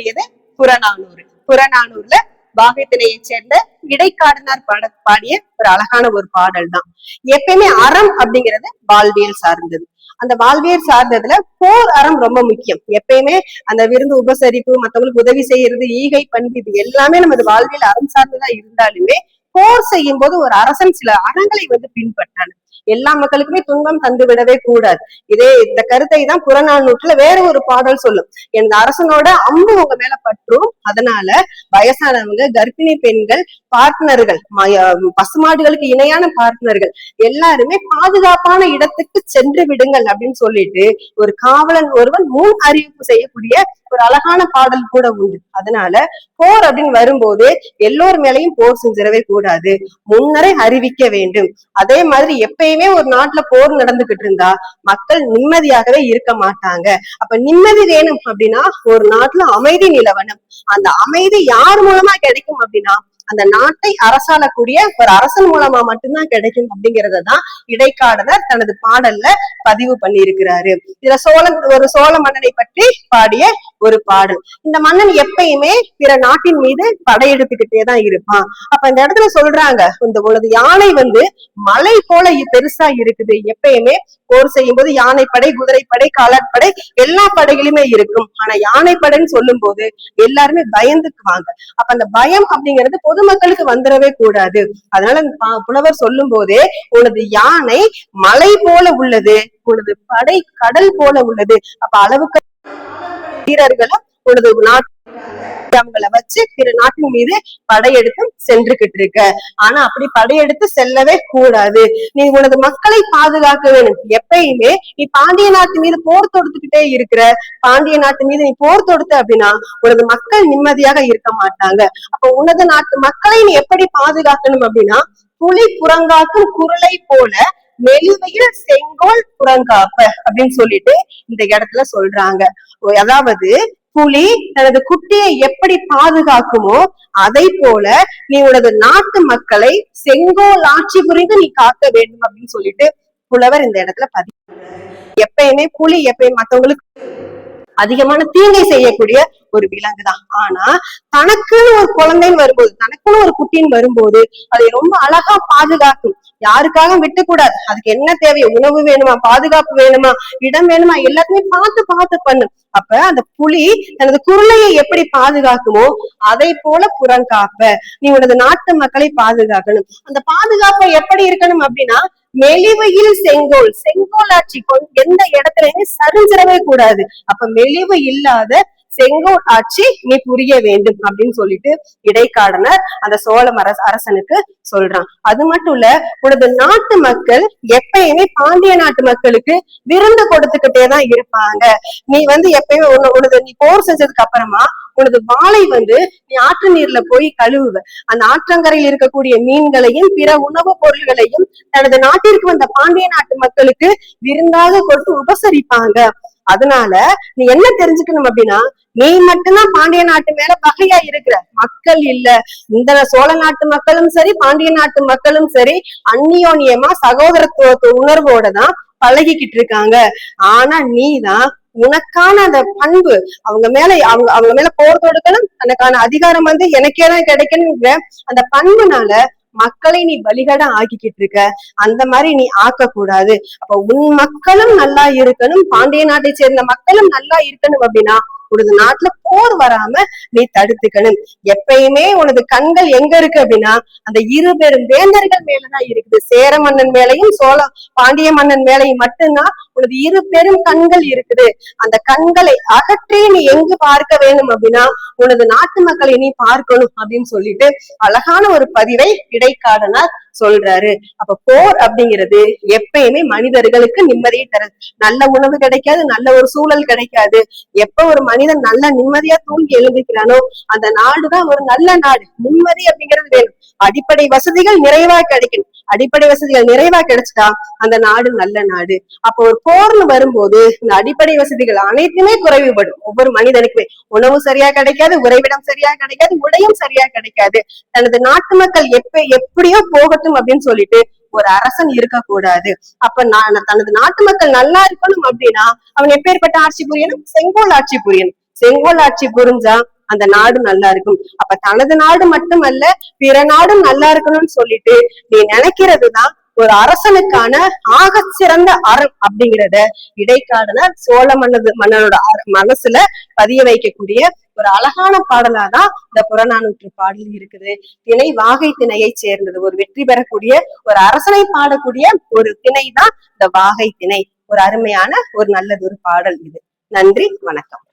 இருக்கக்கூடியது புறநானூறு. புறநானூர்ல பாகத்தினையை சேர்ந்த இடைக்காடனார் பாட பாடிய ஒரு அழகான ஒரு பாடல் தான். எப்பயுமே அறம் அப்படிங்கிறது வாழ்வியல் சார்ந்தது. அந்த வாழ்வியல் சார்ந்ததுல போர் அறம் ரொம்ப முக்கியம். எப்பயுமே அந்த விருந்து உபசரிப்பு மத்தவங்களுக்கு உதவி செய்யறது ஈகை பண்பு இது எல்லாமே நமது வாழ்வியல் அறம் சார்ந்ததா இருந்தாலுமே போர் செய்யும் போது ஒரு அரசன் சில அறங்களை வந்து பின்பற்றான். எல்லா மக்களுக்குமே துன்பம் தந்து விடவே கூடாது. இதே இந்த கருத்தை தான் புறநானூற்றுல வேற ஒரு பாடல் சொல்லும். எனது அரசனோட அம்பு உங்க மேல பற்றும். அதனால வயசானவங்க கர்ப்பிணி பெண்கள் பார்ட்னர்கள் பசுமாடுகளுக்கு இணையான பார்ட்னர்கள் எல்லாருமே பாதுகாப்பான இடத்துக்கு சென்று விடுங்கள் அப்படின்னு சொல்லிட்டு ஒரு காவலன் ஒருவன் முன் அறிவிப்பு செய்யக்கூடிய ஒரு அழகான பாடல் கூட உண்டு. அதனால போர் அப்படின்னு வரும்போது எல்லோர் மேலையும் போர் செஞ்சிடவே கூடாது. முன்னரே அறிவிக்க வேண்டும். அதே மாதிரி எப்பயுமே ஒரு நாட்டுல போர் நடந்துகிட்டு இருந்தா மக்கள் நிம்மதியாகவே இருக்க மாட்டாங்க. அப்ப நிம்மதி வேணும் அப்படின்னா ஒரு நாட்டுல அமைதி நிலவனம் அந்த அமைதி யார் மூலமா கிடைக்கும் அப்படின்னா அந்த நாட்டை அரசாளக்கூடிய ஒரு அரசன் மூலமா மட்டும்தான் கிடைக்கும் அப்படிங்கறத தான் இடைக்காடனர் தனது பாடல்ல பதிவு பண்ணியிருக்கிறாரு. இதுல சோழன் ஒரு சோழ மன்னனை பற்றி பாடிய ஒரு பாடல். இந்த மன்னன் எப்பயுமே பிற நாட்டின் மீது படையெடுத்துக்கிட்டே தான் இருப்பான். அப்ப இந்த இடத்துல சொல்றாங்க இந்த உனது யானை வந்து மலை போல பெருசா இருக்குது. எப்பயுமே போர் செய்யும் போது யானைப்படை குதிரைப்படை காலாட்படை எல்லா படைகளுமே இருக்கும். ஆனா யானைப்படைன்னு சொல்லும் போது எல்லாருமே பயந்துக்குவாங்க. அப்ப அந்த பயம் அப்படிங்கிறது பொது பொதுமக்களுக்கு வந்துடவே கூடாது. அதனால புலவர் சொல்லும் போதே உனது யானை மலை போல உள்ளது உனது படை கடல் போல உள்ளது. அப்ப அளவுக்கு வீரர்களும் உனது நாட்டு வச்சு பிற நாட்டின் மீது படையெடுத்து சென்றுகிட்டு இருக்க. ஆனா அப்படி படையெடுத்து செல்லவே கூடாது. நீ உனது மக்களை பாதுகாக்க வேணும் எப்பயுமே நீ பாண்டிய நாட்டு மீது போர் தொடுத்துக்கிட்டே இருக்கிற பாண்டிய நாட்டு மீது நீ போர் தொடுத்த அப்படின்னா உனது மக்கள் நிம்மதியாக இருக்க மாட்டாங்க. அப்ப உனது நாட்டு மக்களை நீ எப்படி பாதுகாக்கணும் அப்படின்னா புலி புறங்காக்கும் குரலை போல மெலுவையில் செங்கோல் புறங்காப்ப அப்படின்னு சொல்லிட்டு இந்த இடத்துல சொல்றாங்க. அதாவது புலி தனது குட்டியை எப்படி பாதுகாக்குமோ அதை போல நீ உனது நாட்டு மக்களை செங்கோல் ஆட்சி புரிந்து நீ காக்க வேண்டும் அப்படின்னு சொல்லிட்டு புலவர் இந்த இடத்துல பதிவு எப்பயுமே புலி எப்பயும் மத்தவங்களுக்கு அதிகமான தீங்கை செய்யக்கூடிய ஒரு விலங்கு தான் ஆனா தனக்குன்னு ஒரு குழந்தைன்னு வரும்போது தனக்குன்னு ஒரு குட்டின்னு வரும்போது அதை ரொம்ப அழகா பாதுகாக்கும். யாருக்காக விட்டுக்கூடாது? அதுக்கு என்ன தேவை உணவு வேணுமா? பாதுகாப்பு வேணுமா? இடம் வேணுமா? எல்லாத்தையுமே பார்த்து பார்த்து பண்ணு. அப்ப அந்த புலி தனது குருளையை எப்படி பாதுகாக்குமோ அதை போல புறங்காப்ப நீ உனது நாட்டு மக்களை பாதுகாக்கணும். அந்த பாதுகாப்பு எப்படி இருக்கணும் அப்படின்னா மெலிவையில் செங்கோல் செங்கோல் ஆட்சி எந்த இடத்துலயுமே சரிஞ்சிடவே கூடாது. அப்ப மெலிவு இல்லாத செங்கோல் ஆட்சி நீ புரிய வேண்டும் அப்படின்னு சொல்லிட்டு இடைக்காடனர் அந்த சோழம் அரசனுக்கு சொல்றான். அது மட்டும் இல்ல உனது நாட்டு மக்கள் எப்பயுமே பாண்டிய நாட்டு மக்களுக்கு விருந்து கொடுத்துக்கிட்டே தான் இருப்பாங்க. நீ வந்து எப்பயுமே உனது நீ போர் செஞ்சதுக்கு அப்புறமா உனது வாழை வந்து நீ ஆற்று நீர்ல போய் கழுவுவ. அந்த ஆற்றங்கரையில் இருக்கக்கூடிய மீன்களையும் பிற உணவுப் பொருள்களையும் தனது நாட்டிற்கு வந்த பாண்டிய நாட்டு மக்களுக்கு விருந்தாக கொடுத்து உபசரிப்பாங்க. அதனால நீ என்ன தெரிஞ்சுக்கணும் அப்படின்னா நீ மட்டும்தான் பாண்டிய நாட்டு மேல பகையா இருக்கிற. மக்கள் இல்ல. இந்த சோழ நாட்டு மக்களும் சரி பாண்டிய நாட்டு மக்களும் சரி அந்நியோன்யமா சகோதரத்துவ உணர்வோட தான் பழகிக்கிட்டு இருக்காங்க. ஆனா நீதான் உனக்கான அந்த பண்பு. அவங்க மேல அவங்க அவங்க மேல போர் தொடுக்கணும். தனக்கான அதிகாரம் வந்து எனக்கே தான் கிடைக்கணுங்கிற அந்த பண்புனால மக்களை நீ பலிகட ஆக்கிக்கிட்டு இருக்க. அந்த மாதிரி நீ ஆக்க கூடாது அப்ப உன் மக்களும் நல்லா இருக்கணும். பாண்டிய நாட்டை சேர்ந்த மக்களும் நல்லா இருக்கணும் அப்படின்னா உனது நாட்டுல போர் வராம நீ தடுத்துக்கணும். எப்பயுமே உனது கண்கள் எங்க இருக்கு அப்படின்னா அந்த இரு பெரும் வேந்தர்கள் மேலதான் இருக்குது. சேர மன்னன் மேலையும் சோழ பாண்டிய மன்னன் மேலையும் மட்டும்தான் உனது இரு பெரும் கண்கள் இருக்குது. அந்த கண்களை அகற்றி நீ எங்கு பார்க்க வேணும் அப்படின்னா உனது நாட்டு மக்களை நீ பார்க்கணும் அப்படின்னு சொல்லிட்டு அழகான ஒரு பதிவை இடைக்காடனார் சொல்றாரு. அப்ப போர் அப்படிங்கிறது எப்பயுமே மனிதர்களுக்கு நிம்மதியை தர நல்ல உணவு கிடைக்காது நல்ல ஒரு சூழல் கிடைக்காது. எப்ப ஒரு மனிதன் நல்ல நிம்மதியா தூங்கி எழுந்திருக்கிறானோ அந்த நாடுதான் ஒரு நல்ல நாடு. நிம்மதி அப்படிங்கிறது வேணும். அடிப்படை வசதிகள் நிறைவா கிடைக்கணும். அடிப்படை வசதிகள் நிறைவா கிடைச்சிட்டா அந்த நாடு நல்ல நாடு. அப்ப ஒரு போர்னு வரும்போது இந்த அடிப்படை வசதிகள் அனைத்துமே குறைவுபடும். ஒவ்வொரு மனிதனுக்குமே. உணவு சரியா கிடைக்காது உறைவிடம் சரியா கிடைக்காது உடையும் சரியா கிடைக்காது. தனது நாட்டு மக்கள் எப்ப எப்படியோ போக போகட்டும் அப்படின்னு சொல்லிட்டு ஒரு அரசன் இருக்கக்கூடாது. அப்ப நான் தனது நாட்டு மக்கள் நல்லா இருக்கணும் அப்படின்னா அவன் எப்பேற்பட்ட ஆட்சி புரியணும்? செங்கோல் ஆட்சி புரியணும். செங்கோல் ஆட்சி புரிஞ்சா அந்த நாடு நல்லா இருக்கும். அப்ப தனது நாடு மட்டுமல்ல பிற நாடும் நல்லா இருக்கணும்னு சொல்லிட்டு நீ நினைக்கிறதுதான் ஒரு அரசனுக்கான ஆக சிறந்த அரண் அப்படிங்கிறத இடைக்காடுனர் சோழ மன்னது மன்னனோட மனசுல பதிய வைக்கக்கூடிய ஒரு அழகான பாடலாதான் இந்த புறநானூற்று பாடல் இருக்குது. திணை வாகை திணையை சேர்ந்தது. ஒரு வெற்றி பெறக்கூடிய ஒரு அரசனை பாடக்கூடிய ஒரு திணை தான் இந்த வாகை திணை. ஒரு அருமையான ஒரு நல்லது ஒரு பாடல் இது. நன்றி வணக்கம்.